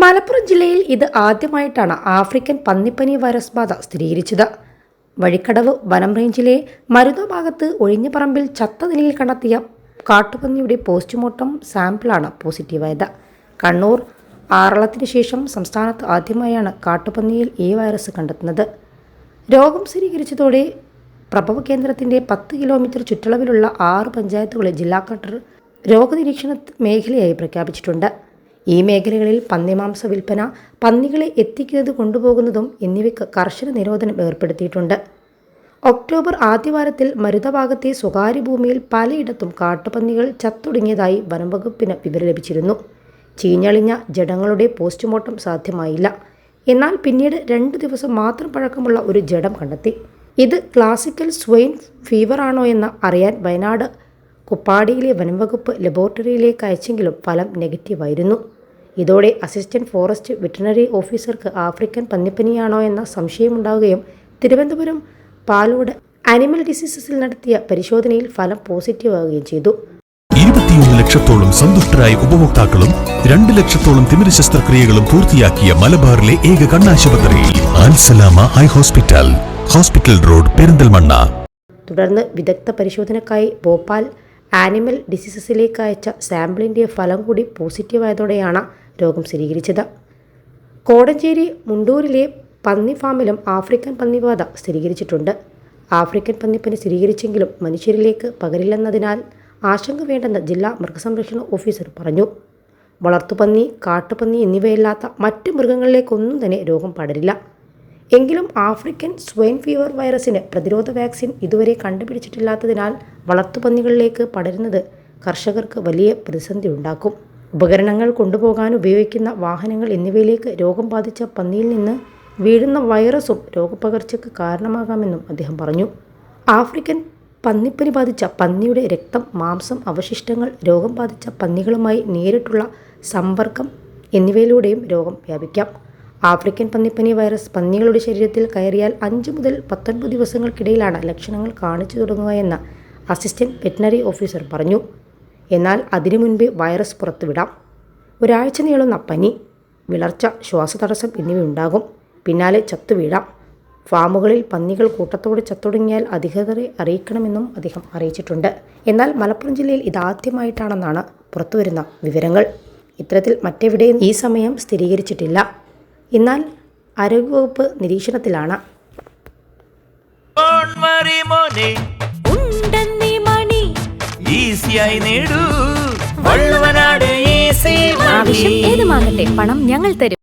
മലപ്പുറം ജില്ലയിൽ ഇത് ആദ്യമായിട്ടാണ് ആഫ്രിക്കൻ പന്നിപ്പനി വൈറസ് ബാധ സ്ഥിരീകരിച്ചത്. വഴിക്കടവ് വനം റേഞ്ചിലെ മരുതോ ഭാഗത്ത് ഒഴിഞ്ഞപറമ്പിൽ ചത്ത നിലയിൽ കണ്ടെത്തിയ കാട്ടുപന്നിയുടെ പോസ്റ്റ്മോർട്ടം സാമ്പിളാണ് പോസിറ്റീവായത്. കണ്ണൂർ ആറളത്തിന് ശേഷം സംസ്ഥാനത്ത് ആദ്യമായാണ് കാട്ടുപന്നിയിൽ ഈ വൈറസ് കണ്ടെത്തുന്നത്. രോഗം സ്ഥിരീകരിച്ചതോടെ പ്രഭവ കേന്ദ്രത്തിന്റെ പത്ത് കിലോമീറ്റർ ചുറ്റളവിലുള്ള ആറ് പഞ്ചായത്തുകളെ ജില്ലാ കളക്ടർ രോഗനിരീക്ഷണ മേഖലയായി പ്രഖ്യാപിച്ചിട്ടുണ്ട്. ഈ മേഖലകളിൽ പന്നിമാംസ വിൽപ്പന പന്നികളെ എത്തിക്കുന്നത് കൊണ്ടുപോകുന്നതും എന്നിവയ്ക്ക് കർശന നിരോധനം ഏർപ്പെടുത്തിയിട്ടുണ്ട്. ഒക്ടോബർ ആദ്യവാരത്തിൽ മരുതഭാഗത്തെ സ്വകാര്യ ഭൂമിയിൽ പലയിടത്തും കാട്ടുപന്നികൾ ചത്തൊടുങ്ങിയതായി വനംവകുപ്പിന് വിവരം ലഭിച്ചിരുന്നു. ചീഞ്ഞളിഞ്ഞ ജഡങ്ങളുടെ പോസ്റ്റ്മോർട്ടം സാധ്യമായില്ല. എന്നാൽ പിന്നീട് രണ്ട് ദിവസം മാത്രം പഴക്കമുള്ള ഒരു ജഡം കണ്ടെത്തി. ഇത് ക്ലാസിക്കൽ സ്വൈൻ ഫീവർ ആണോ എന്ന് അറിയാൻ വയനാട് കുപ്പാടിയിലെ വനംവകുപ്പ് ലബോറട്ടറിയിലേക്ക് അയച്ചെങ്കിലും ഫലം നെഗറ്റീവായിരുന്നു. ഇതോടെ അസിസ്റ്റന്റ് ഫോറസ്റ്റ് വെറ്റിനറി ഓഫീസർക്ക് ആഫ്രിക്കൻ പന്നിപ്പനിയാണോ എന്ന സംശയമുണ്ടാവുകയും തിരുവനന്തപുരം പാലോട് ആനിമൽ ഡിസീസസിൽ നടത്തിയ പരിശോധനയിൽ ഫലം പോസിറ്റീവ് ആവുകയും ചെയ്തു. ഇരുപത്തിയൊന്ന് ലക്ഷത്തോളം സന്തുഷ്ടരായ ഉപഭോക്താക്കളും രണ്ട് ലക്ഷത്തോളം തിമിര ശസ്ത്രക്രിയകളും പൂർത്തിയാക്കിയ മലബാറിലെ ഏക കണ്ണാശുപത്രി Al Salama eye hospital hospital road Perinthalmanna. തുടർന്ന് വിദഗ്ധ പരിശോധനക്കായി ഭോപ്പാൽ ആനിമൽ ഡിസീസസിലേക്ക് അയച്ച സാമ്പിളിന്റെ ഫലം കൂടി പോസിറ്റീവായതോടെയാണ് രോഗം സ്ഥിരീകരിച്ചത്. കോടഞ്ചേരി മുണ്ടൂരിലെ പന്നി ഫാമിലും ആഫ്രിക്കൻ പന്നിബാധ സ്ഥിരീകരിച്ചിട്ടുണ്ട്. ആഫ്രിക്കൻ പന്നിപ്പനി സ്ഥിരീകരിച്ചെങ്കിലും മനുഷ്യരിലേക്ക് പകരില്ലെന്നതിനാൽ ആശങ്ക വേണ്ടെന്ന് ജില്ലാ മൃഗസംരക്ഷണ ഓഫീസർ പറഞ്ഞു. വളർത്തുപന്നി കാട്ടുപന്നി എന്നിവയല്ലാത്ത മറ്റ് മൃഗങ്ങളിലേക്കൊന്നും തന്നെ രോഗം പടരില്ല. എങ്കിലും ആഫ്രിക്കൻ സ്വൈൻ ഫീവർ വൈറസിന് പ്രതിരോധ വാക്സിൻ ഇതുവരെ കണ്ടുപിടിച്ചിട്ടില്ലാത്തതിനാൽ വളർത്തുപന്നികളിലേക്ക് പടരുന്നത് കർഷകർക്ക് വലിയ പ്രതിസന്ധി ഉണ്ടാക്കും ഉപകരണങ്ങൾ കൊണ്ടുപോകാൻ ഉപയോഗിക്കുന്ന വാഹനങ്ങൾ എന്നിവയിലേക്ക് രോഗം ബാധിച്ച പന്നിയിൽ നിന്ന് വീഴുന്ന വൈറസും രോഗപകർച്ചയ്ക്ക് കാരണമാകാമെന്നും അദ്ദേഹം പറഞ്ഞു. ആഫ്രിക്കൻ പന്നിപ്പനി ബാധിച്ച പന്നിയുടെ രക്തം മാംസം അവശിഷ്ടങ്ങൾ രോഗം ബാധിച്ച പന്നികളുമായി നേരിട്ടുള്ള സമ്പർക്കം എന്നിവയിലൂടെയും രോഗം വ്യാപിക്കാം. ആഫ്രിക്കൻ പന്നിപ്പനി വൈറസ് പന്നികളുടെ ശരീരത്തിൽ കയറിയാൽ അഞ്ച് മുതൽ പത്തൊൻപത് ദിവസങ്ങൾക്കിടയിലാണ് ലക്ഷണങ്ങൾ കാണിച്ചു തുടങ്ങുക എന്ന് അസിസ്റ്റന്റ് വെറ്റിനറി ഓഫീസർ പറഞ്ഞു. എന്നാൽ അതിനു മുൻപേ വൈറസ് പുറത്തുവിടാം. ഒരാഴ്ച നീളുന്ന പനി വിളർച്ച ശ്വാസതടസ്സം എന്നിവയുണ്ടാകും. പിന്നാലെ ചത്തുവീഴാം. ഫാമുകളിൽ പന്നികൾ കൂട്ടത്തോടെ ചത്തുടങ്ങിയാൽ അധികൃതരെ അറിയിക്കണമെന്നും അദ്ദേഹം അറിയിച്ചിട്ടുണ്ട്. എന്നാൽ മലപ്പുറം ജില്ലയിൽ ഇതാദ്യമായിട്ടാണെന്നാണ് പുറത്തുവരുന്ന വിവരങ്ങൾ. ഇത്തരത്തിൽ മറ്റെവിടെയും ഈ സമയം സ്ഥിരീകരിച്ചിട്ടില്ല. എന്നാൽ ആരോഗ്യവകുപ്പ് നിരീക്ഷണത്തിലാണ്. ആവശ്യം ഏതുമാകട്ടെ പണം ഞങ്ങൾ തരും.